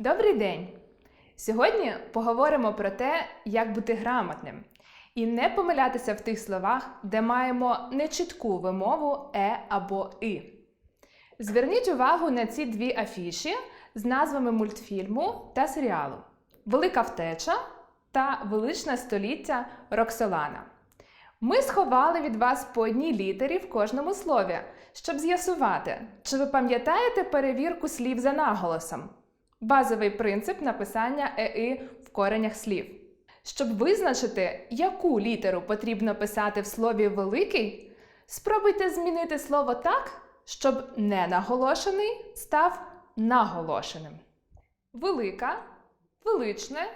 Добрий день! Сьогодні поговоримо про те, як бути грамотним і не помилятися в тих словах, де маємо нечітку вимову е або и. Зверніть увагу на ці дві афіші з назвами мультфільму та серіалу Велика втеча та Величне століття Роксолана. Ми сховали від вас по одній літері в кожному слові, щоб з'ясувати, чи ви пам'ятаєте перевірку слів за наголосом. Базовий принцип написання ЕИ в коренях слів. Щоб визначити, яку літеру потрібно писати в слові великий, спробуйте змінити слово так, щоб ненаголошений став наголошеним. Велика, величне,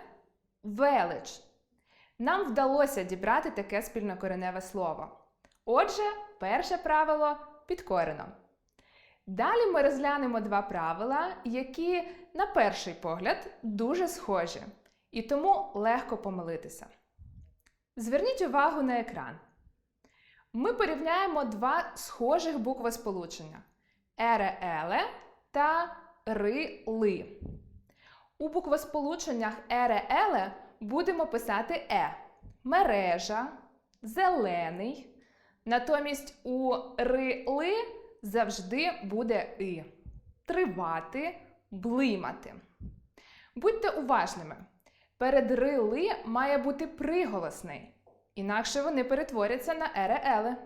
велич. Нам вдалося дібрати таке спільнокореневе слово. Отже, перше правило підкорено. Далі ми розглянемо два правила, які, на перший погляд, дуже схожі, і тому легко помилитися. Зверніть увагу на екран. Ми порівняємо два схожих буквосполучення ере-еле та ри-ли. У буквосполученнях ере-еле будемо писати е мережа, зелений. Натомість у ри-ли завжди буде и. Тривати, блимати. Будьте уважними. Перед ри-ли має бути приголосний, інакше вони перетворяться на ере-еле.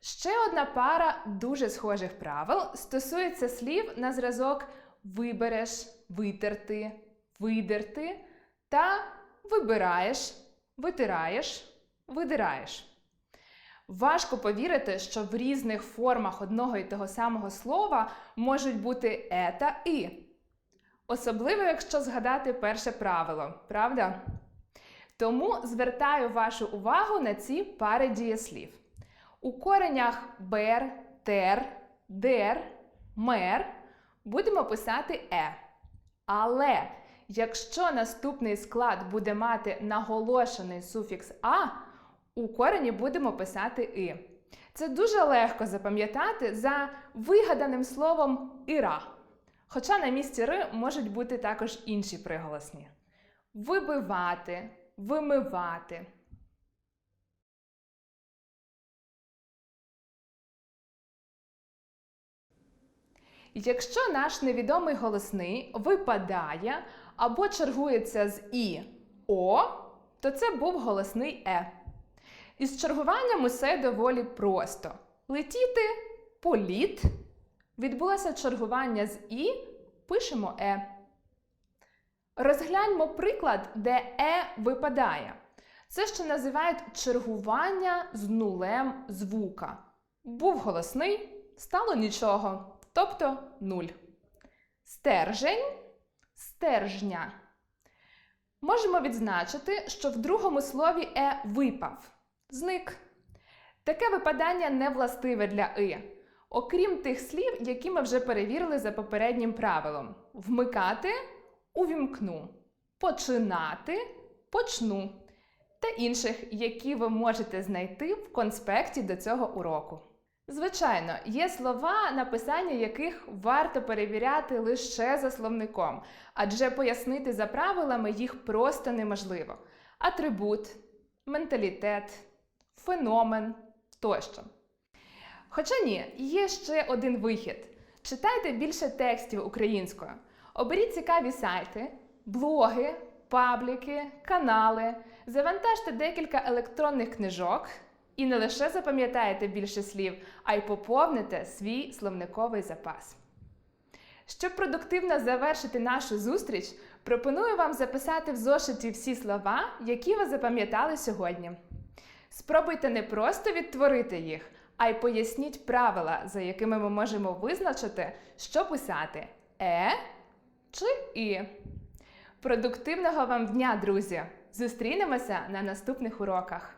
Ще одна пара дуже схожих правил стосується слів на зразок вибереш, витерти, видерти та вибираєш, витираєш, видираєш. Важко повірити, що в різних формах одного і того самого слова можуть бути е та і. Особливо, якщо згадати перше правило, правда? Тому звертаю вашу увагу на ці пари дієслів. У коренях бер, тер, дер, мер будемо писати е. Але якщо наступний склад буде мати наголошений суфікс а, у корені будемо писати и. Це дуже легко запам'ятати за вигаданим словом іра. Хоча на місці ри можуть бути також інші приголосні: вибивати, вимивати. Якщо наш невідомий голосний випадає або чергується з і о, то це був голосний е. Із чергуванням усе доволі просто. Летіти політ. Відбулося чергування з і, пишемо е. Розгляньмо приклад, де е випадає. Це ще називають чергування з нулем звука. Був голосний, стало нічого, тобто нуль. Стержень стержня. Можемо відзначити, що в другому слові е випав. Зник. Таке випадання не властиве для и. Окрім тих слів, які ми вже перевірили за попереднім правилом: вмикати увімкну, починати почну та інших, які ви можете знайти в конспекті до цього уроку. Звичайно, є слова, написання яких варто перевіряти лише за словником, адже пояснити за правилами їх просто неможливо. Атрибут, менталітет, феномен тощо. Хоча ні, є ще один вихід. Читайте більше текстів українською. Оберіть цікаві сайти, блоги, пабліки, канали, завантажте декілька електронних книжок і не лише запам'ятаєте більше слів, а й поповните свій словниковий запас. Щоб продуктивно завершити нашу зустріч, пропоную вам записати в зошиті всі слова, які ви запам'ятали сьогодні. Спробуйте не просто відтворити їх, а й поясніть правила, за якими ми можемо визначити, що писати е чи і. Продуктивного вам дня, друзі! Зустрінемося на наступних уроках!